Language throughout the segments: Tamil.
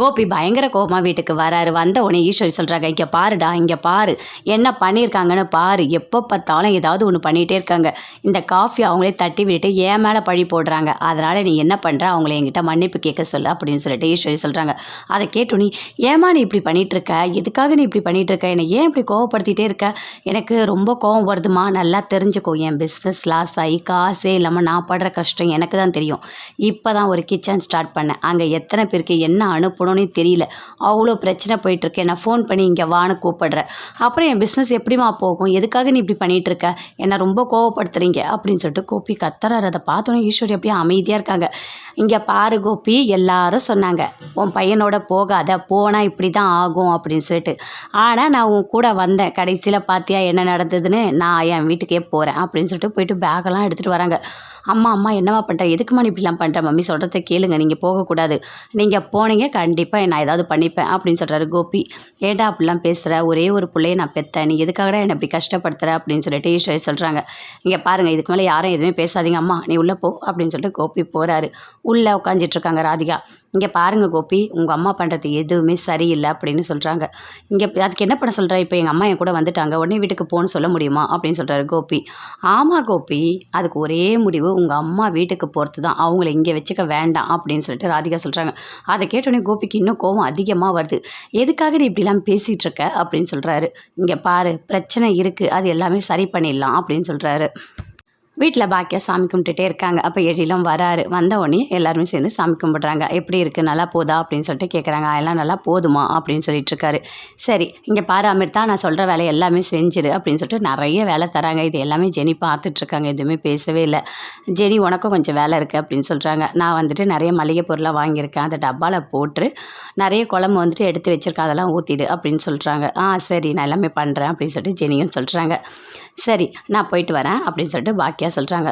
கோபி பயங்கர கோபமாக வீட்டுக்கு வராரு. வந்த உடனே ஈஸ்வரி சொல்கிறாங்க இங்கே பாருடா இங்கே பாரு. என்ன பண்ணியிருக்காங்கன்னு பாரு. எப்போ பார்த்தாலும் ஏதாவது ஒன்று பண்ணிகிட்டே இருக்காங்க. இந்த காஃபி அவங்களே தட்டி விட்டு ஏன் மேலே பழி போடுறாங்க. அதனால் நீ என்ன பண்ணுற அவங்கள என்கிட்ட மன்னிப்பு கேட்க சொல்லு அப்படின்னு சொல்லிட்டு ஈஸ்வரி சொல்கிறாங்க அதை கேட்டு நீ ஏமா நீ இப்படி பண்ணிகிட்டு இருக்க எதுக்காக நீ இப்படி பண்ணிகிட்ருக்க என்னை ஏன் இப்படி கோவப்படுத்திகிட்டே இருக்க? எனக்கு ரொம்ப கோவம் வருதுமா நல்லா தெரிஞ்சுக்கோ. என் பிஸ்னஸ் லாஸ் ஆகி காசே இல்லாமல் நான் படுற கஷ்டம் எனக்கு தான் தெரியும். இப்போ தான் ஒரு கிச்சன் ஸ்டார்ட் பண்ணேன். அங்கே எத்தனை பேருக்கு என்ன அனுப்பணும் அனுப்பணும்னு தெரியல. அவ்வளோ பிரச்சனை போயிட்டுருக்கு. நான் ஃபோன் பண்ணி இங்கே வான்னு கூப்பிடுறேன் அப்புறம் என் பிஸ்னஸ் எப்படிம்மா போகும்? எதுக்காக நீ இப்படி பண்ணிகிட்ருக்க என்னை ரொம்ப கோவப்படுத்துறீங்க? அப்படின்னு சொல்லிட்டு கோபி கத்துறாரு. அதை பார்த்தோன்னே ஈஸ்வரி அப்படியே அமைதியாக இருக்காங்க. இங்கே பாரு கோபி எல்லாரும் சொன்னாங்க உன் பையனோட போகாத. போனால் இப்படி தான் ஆகும். அப்படின்னு சொல்லிட்டு. ஆனால் நான் உன் கூட வந்தேன். கடைசியில் பார்த்தியா என்ன நடந்ததுன்னு? நான் என் வீட்டுக்கே போகிறேன் அப்படின்னு சொல்லிட்டு போயிட்டு பேக்கெல்லாம் எடுத்துகிட்டு வராங்க. அம்மா அம்மா என்னம்மா பண்ணுற எதுக்குமா நீ இப்படிலாம் பண்ணுற மம்மி சொல்கிறத கேளுங்க. நீங்கள் போகக்கூடாது. நீங்கள் போனீங்க கண்டிப்பாக நான் ஏதாவது பண்ணிப்பேன் அப்படின்னு சொல்கிறாரு கோபி. ஏடா அப்படிலாம் பேசுகிற ஒரே ஒரு பிள்ளைய நான் பெற்றேன் நீ எதுக்காகடா என்னை இப்படி கஷ்டப்படுத்துகிற அப்படின்னு சொல்லிட்டு ஈஸ்வரி சொல்கிறாங்க இங்கே பாருங்கள் இதுக்கு மேலே யாரும் எதுவுமே பேசாதீங்க. அம்மா நீ உள்ளே போ அப்படின்னு சொல்லிட்டு கோபி போகிறாரு உள்ளே உட்காந்துட்டு இருக்காங்க ராதிகா. இங்கே பாருங்கள் கோபி உங்கள் அம்மா பண்ணுறது எதுவுமே சரியில்லை அப்படின்னு சொல்கிறாங்க இங்கே அதுக்கு என்ன பண்ண சொல்கிறா இப்போ எங்கள் அம்மா என் கூட வந்துட்டாங்க உடனே வீட்டுக்கு போகணும்னு சொல்ல முடியுமா? அப்படின்னு சொல்கிறாரு கோபி. ஆமாம் கோபி அதுக்கு ஒரே முடிவு உங்கள் அம்மா வீட்டுக்கு போகிறது தான். அவங்கள இங்கே வச்சுக்க வேண்டாம் அப்படின்னு சொல்லிட்டு ராதிகா சொல்கிறாங்க அதை கேட்டோடனே கோபிக்கு இன்னும் கோபம் அதிகமாக வருது. எதுக்காக நீ இப்படிலாம் பேசிகிட்டு இருக்க? அப்படின்னு சொல்கிறாரு இங்கே பாரு பிரச்சனை இருக்குது அது எல்லாமே சரி பண்ணிடலாம் அப்படின்னு சொல்கிறாரு வீட்டில் பாக்கியா சாமி கும்பிட்டுட்டே இருக்காங்க. அப்போ எழிலும் வராரு. வந்த உடனே எல்லாருமே சேர்ந்து சாமி கும்பிட்றாங்க. எப்படி இருக்குது நல்லா போதா? அப்படின்னு சொல்லிட்டு கேட்குறாங்க எல்லாம் நல்லா போதுமா? அப்படின்னு சொல்லிட்டு இருக்காரு. சரி இங்கே பாரு அமிர்தா நான் சொல்கிற வேலை எல்லாமே செஞ்சிரு. அப்படின்னு சொல்லிட்டு நிறைய வேலை தராங்க. இது எல்லாமே ஜெனி பார்த்துட்ருக்காங்க எதுவுமே பேசவே இல்லை. ஜெனி உனக்கும் கொஞ்சம் வேலை இருக்குது அப்படின்னு சொல்கிறாங்க நான் வந்துட்டு நிறைய மளிகை பொருளாக வாங்கியிருக்கேன். அந்த டப்பாவில் போட்டு நிறைய குழம்பு வந்துட்டு எடுத்து வச்சிருக்கேன். அதெல்லாம் ஊற்றிடு அப்படின்னு சொல்கிறாங்க ஆ சரி நான் எல்லாமே பண்ணுறேன் அப்படின்னு சொல்லிட்டு ஜெனியும் சொல்கிறாங்க சரி நான் போயிட்டு வரேன். அப்படின்னு சொல்லிட்டு பாக்கியா சொல்கிறாங்க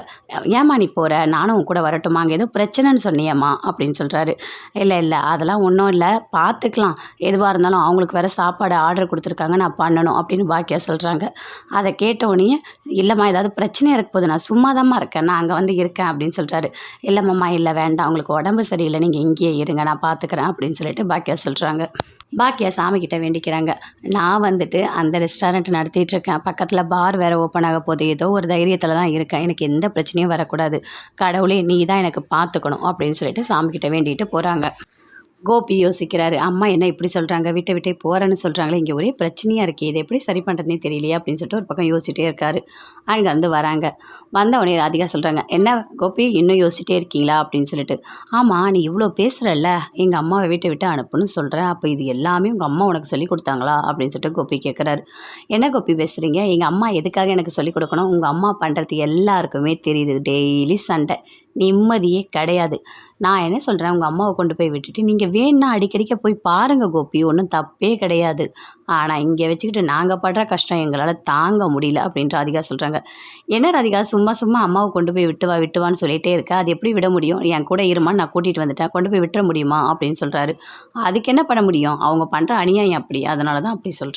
ஏம்மா நீ போகிற நானும் உன் கூட வரட்டுமா? அங்கே ஏதோ பிரச்சனைன்னு சொன்னியம்மா அப்படின்னு சொல்கிறாரு இல்லை இல்லை அதெல்லாம் ஒன்றும் இல்லை. பார்த்துக்கலாம் எதுவாக இருந்தாலும் அவங்களுக்கு வேறு சாப்பாடு ஆர்டர் கொடுத்துருக்காங்க. நான் பண்ணணும் அப்படின்னு பாக்கியா சொல்கிறாங்க அதை கேட்ட இல்லைம்மா ஏதாவது பிரச்சனையாக இருக்க போது நான் சும்மா இருக்கேன். நான் அங்கே வந்து இருக்கேன் அப்படின்னு சொல்கிறாரு இல்லைம்மாம்மா இல்லை வேண்டாம். அவங்களுக்கு உடம்பு சரியில்லை. நீங்கள் இங்கேயே இருங்க. நான் பார்த்துக்கிறேன் அப்படின்னு சொல்லிட்டு பாக்கியா சொல்கிறாங்க பாக்கியா சாமிக்கிட்ட வேண்டிக்கிறாங்க. நான் வந்துட்டு அந்த ரெஸ்டாரண்ட் நடத்திட்டு இருக்கேன். பக்கத்தில் பார் வேறு ஓப்பன் ஆக போகுது. ஏதோ ஒரு தைரியத்தில் தான் இருக்கேன். எனக்கு எந்த பிரச்சனையும் வரக்கூடாது. கடவுளே நீ தான் எனக்கு பார்த்துக்கணும் அப்படின்னு சொல்லிட்டு சாமிக்கிட்ட வேண்டிகிட்டு போகிறாங்க கோபி யோசிக்கிறாரு அம்மா என்ன இப்படி சொல்கிறாங்க விட்டு விட்டே போகிறேன்னு சொல்கிறாங்களே இங்கே ஒரே பிரச்சனையாக இருக்குது இது எப்படி சரி பண்ணுறதுனே தெரியலையே அப்படின்னு சொல்லிட்டு ஒரு பக்கம் யோசிச்சுட்டே இருக்காரு. அங்கேருந்து வராங்க. வந்த உடனே ராதிகா சொல்கிறாங்க என்ன கோபி இன்னும் யோசிச்சிட்டே இருக்கீங்களா? அப்படின்னு சொல்லிட்டு ஆமாம் நீ இவ்வளோ பேசுகிறல்ல எங்கள் அம்மாவை வீட்டை விட்டு அனுப்புன்னு சொல்கிறேன் அப்போ இது எல்லாமே உங்கள் அம்மா உனக்கு சொல்லி கொடுத்தாங்களா? அப்படின்னு சொல்லிட்டு கோபி கேட்குறாரு என்ன கோபி பேசுகிறீங்க எங்கள் அம்மா எதுக்காக எனக்கு சொல்லிக் கொடுக்கணும்? உங்கள் அம்மா பண்ணுறது எல்லாருக்குமே தெரியுது டெய்லி சண்டை நிம்மதியே கிடையாது. நான் என்ன சொல்கிறேன் உங்கள் அம்மாவை கொண்டு போய் விட்டுட்டு நீங்கள் வேணுன்னா அடிக்கடிக்க போய் பாருங்கள் கோபி. ஒன்றும் தப்பே கிடையாது. ஆனால் இங்கே வச்சுக்கிட்டு நாங்கள் படுற கஷ்டம் எங்களால் தாங்க முடியல அப்படின்ற ராதிகா சொல்கிறாங்க என்ன ராதிகா சும்மா சும்மா அம்மாவை கொண்டு போய் விட்டுவா விட்டுவான்னு சொல்லிகிட்டே இருக்கா. அது எப்படி விட முடியும்? என் கூட இருமான்னு நான் கூட்டிகிட்டு வந்துட்டேன். கொண்டு போய் விட்டுற முடியுமா? அப்படின்னு சொல்கிறாரு அதுக்கு என்ன பண்ண முடியும்? அவங்க பண்ணுற அநியாயம் அப்படி. அதனால தான் அப்படி சொல்கிறேன்